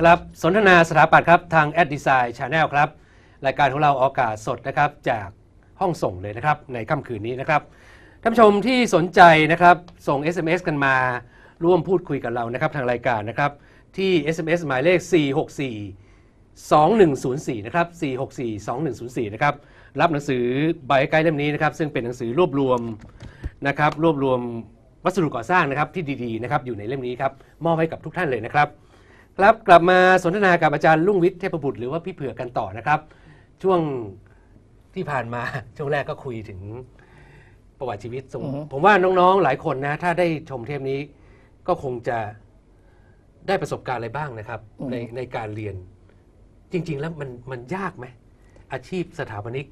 ครับสนทนาสถาปัตย์ครับทาง a d Design Channel ครับ รายการของเราออกอากาศสดนะครับจากห้องส่งเลยนะครับในค่ำคืนนี้นะครับท่านผู้ชมที่สนใจนะครับส่ง SMS กันมาร่วมพูดคุยกับเรานะครับทางรายการนะครับที่ SMS หมายเลข 464 2104 นะครับ 464 2104 นะครับ รับหนังสือใบไกด์เล่มนี้นะครับ ซึ่งเป็นหนังสือรวบรวมนะครับ รวบรวมวัสดุก่อสร้างนะครับที่ดีๆนะครับอยู่ในเล่มนี้ครับ มอบให้กับทุกท่านเลยนะครับ ครับกลับมาสนทนากับอาจารย์ลุงวิทย์เทพบุตรหรือว่าพี่เผือกกันต่อนะครับ ช่วงที่ผ่านมาช่วงแรกก็คุยถึงประวัติชีวิตส่งอือฮึผมว่าน้องๆหลายคนนะ ถ้าได้ชมเทปนี้ก็คงจะได้ประสบการณ์อะไรบ้างนะครับ ในในการเรียน จริง ๆ แล้วมันมันยากไหมอาชีพสถาปนิก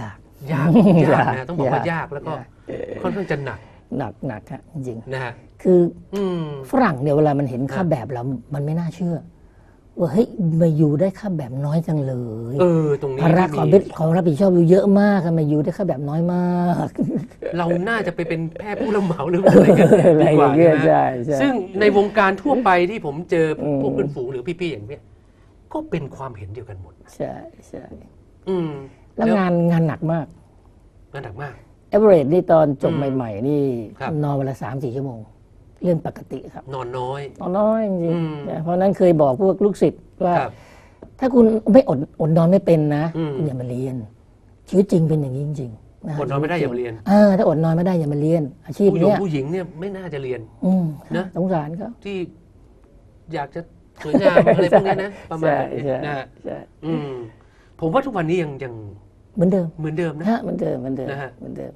ยากยากยากยากนะต้องบอกว่ายากแล้วก็ยากค่อนข้างจะหนักหนักหนักฮะจริงนะฮะๆ คืออืมฝรั่งเนี่ยเวลามันเห็นค่าอะแบบแล้วมันไม่น่าเชื่อ ว่าเฮ้ยมาอยู่ได้ค่าแบบน้อยจังเลยเออตรงนี้ภาระที่ความมีเป็นความรับผิดชอบอยู่เยอะมากอะมาอยู่ได้ค่าแบบน้อยมาก เราน่าจะไปเป็นแพทย์ผู้รับเหมาหรืออะไรกันอะไรดีกอว่าย่างเงี้ยนะใช่ใช่ซึ่งในวงการทั่วไปที่ผมเจออมพวกเพื่อนฝูงหรือพี่ๆอย่างเนี้ยก็เป็นความเห็นเดียวกันหมด ใช่ใช่อืมแล้วงานงานหนักมาก งานหนักมากเอเวอเรสนี่ตอนจบอืมใหม่ ๆ นี่ครับนอนเวลาสามสี่ชั่วโมง เรื่องปกติครับ นอนน้อย นอนน้อยจริงอืมๆนะเพราะฉะนั้นเคยบอกพวกลูกศิษย์ว่า ครับ ถ้าคุณไม่อดอดนอนไม่เป็นนะ อืม คุณอย่ามาเรียน ชีวิตจริงเป็นอย่างนี้จริงๆะอดนอนไม่ได้อย่ามาเรียนอ่าถ้าอดนอนไม่ได้อย่ามาเรียน อาชีพผู้หญิงเนี้ยผู้หญิงเนี่ยไม่น่าจะเรียน อืมนะ สงสารเขาที่อยากจะสวยงามอะไรพวกนี้นะประมาณใช่นี้ใช่ นะฮะใช่อืมผมว่าทุกวันนี้ยังยังเหมือนเดิมเหมือนเดิมนะ ฮะเหมือนเดิมเหมือนเดิมนะฮะ เหมือนเดิม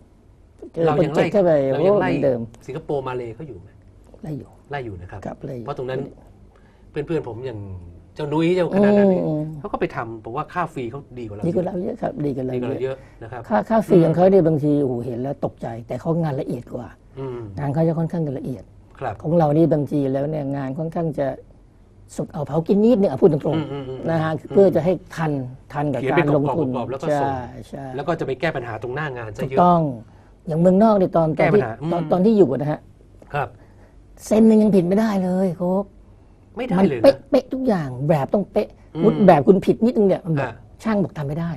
เจอเราโปรยังเจกไล่ต์เข้าไปเราโอ้ยังเหไล่มือนเดิมสิงคโปร์มาเลยเขาอยู่ไหม ไล่อยู่ไล่อยู่นะครับ ครับไล่อยู่เพราะตรงนั้นเพื่อนๆผมอย่างเจ้านุ้ยเจ้าคณะนั้นเนี่ยอืมเขาก็ไปทำผมว่าค่าฟรีเขาดีกว่าเราดีกว่าเราเยอะครับดีกว่าเราดีกว่าเราเยเยอะอะนะครับค่าค่าฟรีของเขาเนี่ยบางทีโอ้โหเห็นแล้วตกใจ แต่เขางานละเอียดกว่าอืมงานเขาจะค่อนข้างละเอียดครับของเรานี่บางทีแล้วเนี่ยงานค่อนข้างจะสุดเอาเผากินนิดเนี่ยเอาพูดตรงอืมอืมอืมๆนะฮะเพื่อจะให้ทันทันกับเขียนกาเป็นรลงทุนกรอบๆแล้วก็ส่งใช่ใช่แล้วก็จะไปแก้ปัญหาตรงหน้างานซะถูกเยอะต้อง อย่างเมืองนอกเนี่ยตอนตแก้อนปัญที่หาอืมตอนตอนที่อยู่นะฮะครับ เซนหนึงยังผิดไม่ได้เลยโค้กไม่ได้มันเลยเป๊ะนะเป๊ะทุกอย่างแบบต้องเป๊ะอืมมุดแบบคุณผิดนิดนึงเนี่ยมันบอกอะ ช่างบอกทำไม่ได้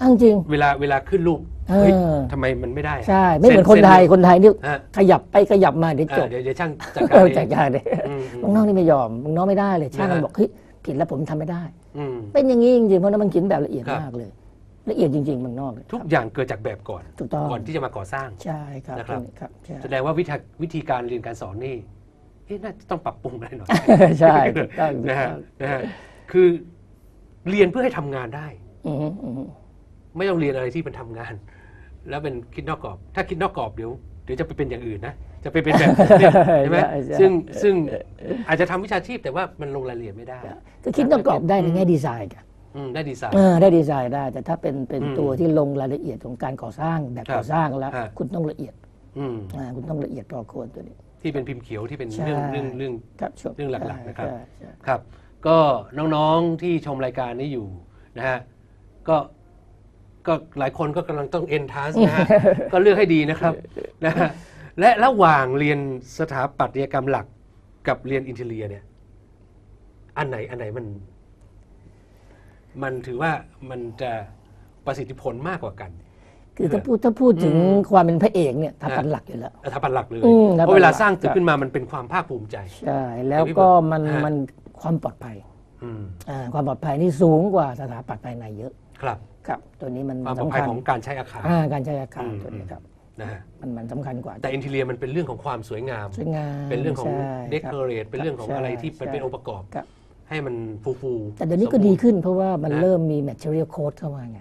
อ้างจริง เวลาเวลาขึ้นรูปเออ เฮ้ยทำไมมันไม่ได้อะใช่ไม่เหมือนคนไทยเซ็คนไทยนี่ฮะขยับไปขยับมาเดี๋ยวจอ่าบเดี๋ยวเดี๋ยวช่างจัดกาเอรอเอง จัดการเลยอืมมึงนอกนี่ไม่ยอมมึงนอกไม่ได้เลยช่างนะฮะมันบอกเฮ้ยผิดแล้วผมทำไม่ได้ อืม เป็นอย่างนี้จริงๆเพราะนั้นมันเขียนแบบละเอียดครับ มากเลย ละเอียดจริงๆเมืองนอกเลยทุกอย่างเกิดจากแบบก่อน ถูกต้องก่อนที่จะมาก่อสร้าง ใช่ครับนะครับครับใช่แสดงว่าวิธีวิธีการเรียนการสอนนี่เอ๊ะน่าจะต้องปรับปรุงอะไรหน่อย ใช่ถูกต้องถูกนะฮะต้องนะฮะคือเรียนเพื่อให้ทำงานได้อือฮึอือฮึไม่ต้องเรียนอะไรที่มันทำงาน แล้วเป็นคิดนอกกรอบ ถ้าคิดนอกกรอบเดี๋ยวเดี๋ยวจะไปเป็นอย่างอื่นนะจะไปเป็นแบบผมเนี่ยใช่ไหมใช่ใช่ซึ่งซึ่งอาจจะทำวิชาชีพแต่ว่ามันลงรายละเอียดไม่ได้ ก็คิดนอกกรอบได้ในแง่ดีไซน์กันอืม ได้ดีไซน์เออได้ดีไซน์ได้ แต่ถ้าเป็นเป็นอืมตัวที่ลงรายละเอียดของการก่อสร้างแบบครับก่อสร้างแล้วฮะคุณต้องละเอียดอืมอ่าคุณต้องละเอียดพอควรตัวนี้ ที่เป็นพิมพ์เขียวที่เป็นใช่เรื่องเรื่องเรื่องครับช่วเรื่องหลักๆนะครับใช่ใช่ครับ ก็น้องๆที่ชมรายการนี้อยู่นะฮะก็ก็หลายคนก็กำลังต้องเอนทานนะฮะก็เลือกให้ดีนะครับนะฮะและระหว่างเรียนสถาปัตยกรรมหลักกับเรียนอินเทเลียเนี่ย อันไหนอันไหนมัน มันถือว่ามันจะประสิทธิผลมากกว่ากัน คือถ้าพูดถ้าพูดถึงความเป็นพระเอกเนี่ยถ้าปันหลักอยู่แล้วสถาปัตย์หลักเลยอืมสถาปัตย์เพราะเวลาสร้างตึคกรับขึ้นมามันเป็นความภาคภูมิใจใช่แล้วก็มันฮะมันความปลอดภัยอืมอ่าความปลอดภัยนี่สูงกว่าสถาปัตย์ภายในเยอะครับครับตัวนี้มันความปลอดภัยสำคัญของการใช้อาคารอ่าการใช้อาคารอืมตัวนี้ครับนะฮะมันมันสำคัญกว่า แต่อินเทเลียมันเป็นเรื่องของความสวยงามสวยงามเป็นเรื่องของใช่เดคครับอเรทเป็นเรื่องของใช่อะไรที่มันเป็นใช่องค์ประกอบครับ ให้มันฟูฟูๆแต่เดี๋ยวนี้ก็สมบูดีรณ์ขึ้นเพราะว่ามันนะเริ่มมี material code เข้ามาไง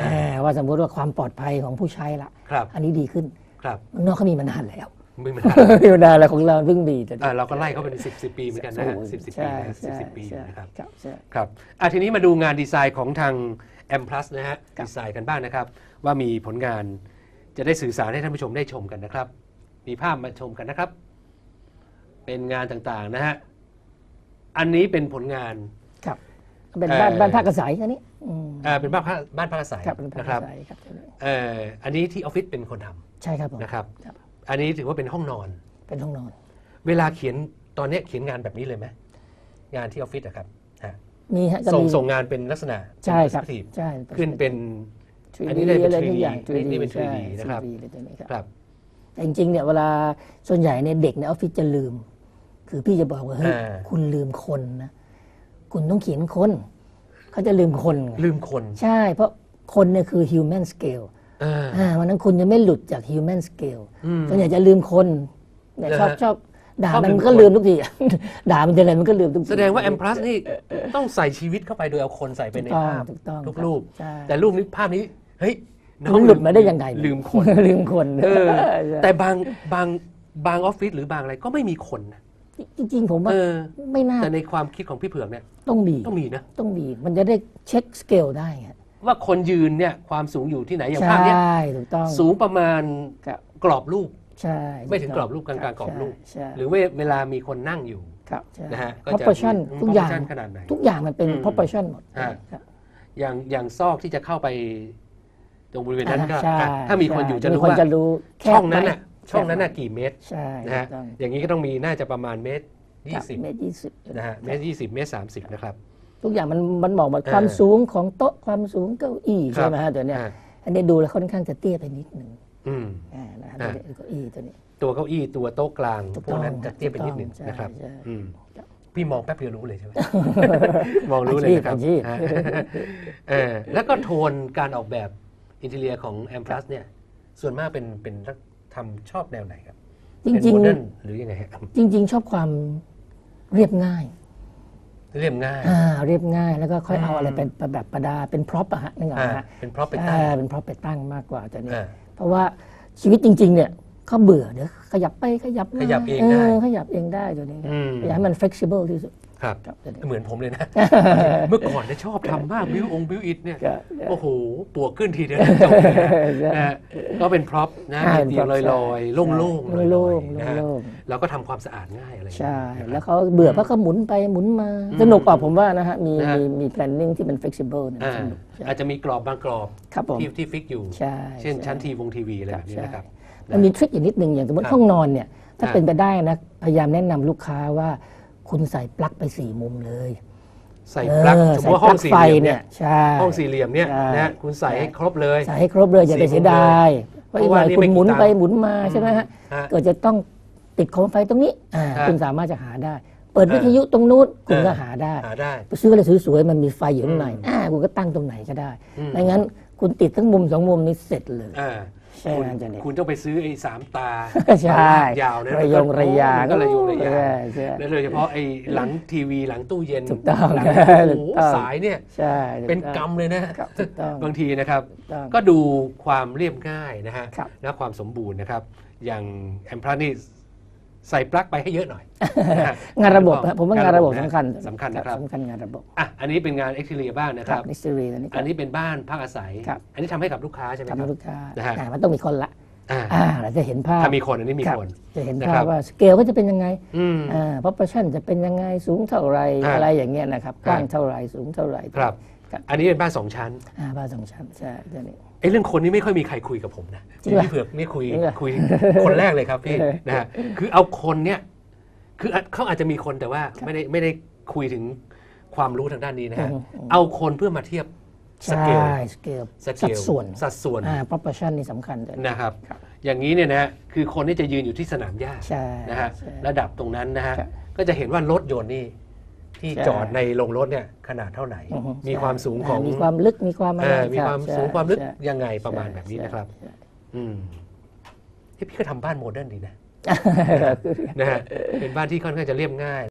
อ่าว่าสมมติว่าความปลอดภัยของผู้ใช้ละครับอันนี้ดีขึ้นครับเมืองนอกเขามีมานานแล้วไม่มันมีมานานแล้วของเราเพิ่งมีแต่อ่าเราก็ไล่เขาเป็นสิบสิบปีเหมือนกันนะฮะโอ้โหสิบสิบปีใช่นะสิบใช่สิบปีใช่นะครับครับใช่ครับอะทีนี้มาดูงานดีไซน์ของทาง M Plus นะฮะครับดีไซน์กันบ้างนะครับ ว่ามีผลงานจะได้สื่อสารให้ท่านผู้ชมได้ชมกันนะครับ มีภาพมาชมกันนะครับ เป็นงานต่างๆนะฮะ อันนี้เป็นผลงาน ครับเป็นบ้านเอ่อ บ้านภาคกระสายอันนี้อืมอ่าเป็นบ้านพักบ้านพักอาศัยครับเป็นภาคนะกครัระบสายครับเอ่ออันนี้ที่ออฟฟิศเป็นคนทำใช่ครับผมนะครับ ครับ อันนี้ถือว่าเป็นห้องนอน เป็นห้องนอน เวลาเขียนตอนเนี้ยเขียนงานแบบนี้เลยไหมงานที่ออฟฟิศอะครับฮะมีฮะก็ส่งมีส่งงานเป็นลักษณะใช่ครับ เป็น perspective ใช่ขึ้นเป็น 3D อันนี้ได้เป็นอะไร 3D ทุกอย่างนี่นี่เป็นใช่ 3D นะครับ 3D เลยตัวนี้ครับ ครับ แต่จริงๆเนี่ยเวลาส่วนใหญ่เนี่ยเด็กในออฟฟิศจะลืม คือพี่จะบอกว่าเฮ้ยอ่าคุณลืมคนนะคุณต้องเขียนคนเขาจะลืมคนไงลืมคน ใช่ เพราะคนเนี่ยคือ human scale อ่าอ่าวันนั้นคุณจะไม่หลุดจาก human scale อืมส่วนใหญ่จะลืมคนเนี่ยชอบเหรอฮะชอบด่าชอบมันลืมมันก็คนลืมทุกทีด่ามันจะอะไรมันก็ลืมทุกทีแสดงว่าแอมพลัสนี่ต้องใส่ชีวิตเข้าไปโดยเอาคนใส่ไปในถูกต้องภาพถูกต้องทุกครับรูปใช่แต่รูปนี้ภาพนี้เฮ้ยน้องมันหลุดมาได้ยังไงลืมคนลืมคนเออใช่แต่บางบางบางออฟฟิศหรือบางอะไรก็ไม่มีคนนะ จริงๆผมว่าเออ ไม่น่าแต่ในความคิดของพี่เผือกเนี่ยต้องมีต้องมีนะ ต้องมี มันจะได้เช็คสเกลได้ไงว่าคนยืนเนี่ยความสูงอยู่ที่ไหนอย่างใชภาพเนี้ย่ถูกต้องสูงประมาณครับกรอบรูป ใช่ไม่ถึงถูกรอบรูปกลางๆกรอบรูป ใช่หรือว่าเวลามีคนนั่งอยู่ครับใช่นะฮะก็จะ proportion มีทุกอย่าง proportion ขนาดไหน ทุกอย่างมันเป็น อืม proportion หมดฮะ ครับ อย่างอย่างซอกที่จะเข้าไป ตรงบริเวณนั้นก็ใช่อะถ้ามีคนอยู่จะมีรู้คนว่า จะรู้แคช่บองนั้นไหมน่ะ ช่องนั้นน่ะกี่เมตรใช่นะฮะถูกต้องอย่างนี้ก็ต้องมีน่าจะประมาณเมตรยี่ครับสิบเมตรยี่สิบนะฮะเมตรยี่สิบเมตรสามสิบนะครับ ทุกอย่างมันมันบอกหมดเออความสูงของโต๊ะความสูงเก้าอี้ครับใช่ไหมฮะตัวเนี้ยอ่าอันนี้ดูแล้วค่อนข้างจะเตี้ยไปนิดหนึ่งอืมอ่านะฮะอ่าตัวนี้เก้าอี้ตัวนี้ ตัวเก้าอี้ตัวโต๊ะกลางถูกพวกนั้นต้องจะเตี้ยไปนิดหนึ่งถูกต้องนะครับใช่ใช่อืมครับพี่มองแป๊บเดียวรู้เลยใช่ไหมมองรู้เลยนะครับอาชีพฮะเออแล้วก็โทนการออกแบบอินเทเลียของ M Plus เนี่ยส่วนมากเป็นเป็น ทำชอบแนวไหนครับจริงเป็นโมเดิร์นหรือยังไงฮะๆจริง ๆ ชอบความเรียบง่าย เรียบง่ายอ่าเรียบง่ายแล้วก็ค่อยเอาอืมอะไรเป็นแบบประดาเป็นพร็อพอะฮะนึกออกอ่าไหมฮะเป็นเพราะเป็นตั้งอ่าเป็นพร็อพไปตั้งมากกว่าตัวนี้อ่าเพราะว่าชีวิตจริง ๆ เนี่ยเขาเบื่อเดี๋ยวขยับไปขยับมาขยับเองได้ขยับเองได้ตัวนี้ครับอืมอยากให้มัน flexible ที่สุด ครับครับตัวนี้เหมือนผมเลยนะ เมื่อก่อนเนี่ยชอบทำมากบิวองบิวอิทเนี่ยครับโอ้โหปวกขึ้นทีเดียวจบเลยนะนะฮะก็เป็นพร็อพนะอ่ามีเตียงเป็นล prop อยๆโล่งๆใช่ลอยๆ โล่งๆนะฮะโล่งแล้วก็ทำความสะอาดง่ายอะไรอย่างใช่เงี้ยแล้วเขาเบื่อเพราะเขาหมุนไปหมุนมาอืมสนุกกว่าผมว่านะฮะมีนะฮะมีมี planning ที่มัน flexible เนี่ยอ่าสนุกใช่อาจจะมีกรอบบางกรอบครับผมที่ที่ฟิกอยู่ใช่เช่นใชั้นทีวงทีวีอะไรแบบนี้ใช่นะครับมันมีทริคอย่างนิดนึงอย่างสมมติครับห้องนอนเนี่ยถ้าอ่าเป็นไปได้นะพยายามแนะนำลูกค้าว่า คุณใส่ปลั๊กไปสี่มุมเลยใส่ปลั๊กเออสมมติว่าห้องสี่ใส่เหลี่ยมปลั๊กไฟเนี่ยใช่ห้องสี่เหลี่ยมเนี่ยใช่นะฮะคุณใส่ให้ครบเลย ใส่ให้ครบเลยอย่าไปสี่มุมเสียดายเพราะอีกหน่อยเพราะว่านี่คุณไม่หมุนกี่ตังค์ไปหมุนมาใช่ไหมฮะฮะเกิดจะต้องติดโคมไฟตรงนี้อ่าฮะคุณสามารถจะหาได้ เปิดเออวิทยุตรงนู้นคุณเออก็หาได้หาได้ไปซื้ออะไรสวยๆมันมีไฟอยู่ข้างในอืมอ่าคุณก็ตั้งตรงไหนก็ได้อืมไม่งั้นคุณติดทั้งมุมสองมุมนี้เสร็จเลยอ่าใช่ คุณไหมอาจารย์เดชคุณต้องไปซื้อไอ้สามตาใช่ยาวนะระยงระยางมันก็ระยงระยางใช่ใช่แล้วโดยเฉพาะไอ้หลังทีวีหลังตู้เย็นถูกต้องหลังถูโอ้กโหต้องสายเนี่ยใช่เป็นกรรมเลยนะครับถูกต้องบางทีนะครับถูกต้องก็ดูความเรียบง่ายนะฮะครับและความสมบูรณ์นะครับ อย่างแอมพลานี่ ใส่ปลั๊กไปให้เยอะหน่อยนะฮะงานระบบครับผมว่างานระบบนะสำคัญสำคัญนะครับสำคัญงานระบบอะอันนี้เป็นงานเอ็กซ์เรียบ้างนะคครัรับบนิสซีตัวนี้อันนี้เป็นบ้านพักอาศัยครับอันนี้ทำให้กับลูกค้าใช่ไหมคทำรัให้บลูกค้านะฮะอ่ามันต้องมีคนละอ่าอ่าเราจะเห็นภาพถ้ามีคนอันนี้มีรับคน จะเห็นนะภาครัพบว่าสเกลก็จะเป็นยังไงอืมอ่า proportion จะเป็นยังไงสูงเท่าไหรอ่าอะไรอย่างเงี้ยนะครับกว้างครับเท่าไหรสูงเท่าไหรครับครับ อันนี้เป็นบ้านสองชั้นอ่าบ้านสองชั้นใช่ตัวนี้ไอ้ เรื่องคนนี้ไม่ค่อยมีใครคุยกับผมนะจริงเหรอพี่เผือกนี่คุยจริงเหรอคุยคนแรกเลยครับพี่เออนะฮะคือเอาคนเนี่ยคือเขาอาจจะมีคนแต่ว่าไม่ได้ไม่ได้คุยถึงความรู้ทางด้านนี้นะฮะอืมอืมเอาคนเพื่อมาเทียบสเกลใช่สเกลสเกสัดลส่วนสัดส่วนอ่า proportion นี่สำคัญเลยนะครับครับ อย่างนี้เนี่ยนะฮะคือคนที่จะยืนอยู่ที่สนามหญ้าใช่นะฮะใช่ระดับตรงนั้นนะฮะครับก็จะเห็นว่ารถยนต์นี่ ที่ใช่จอดในโรงรถเนี่ยขนาดเท่าไหร่อือฮึมีใช่ความสูงของามีความลึกมีความอะไรเอ่อมีรับความใช่สูงความลึกใช่ยังไงประมาณใช่แบบนี้นะครับใช่อืมเฮ้ยพี่ก็ทำบ้านโมเดิร์นดีนะนะฮะเป็นบ้านที่ค่อนข้างจะเรียบง่าย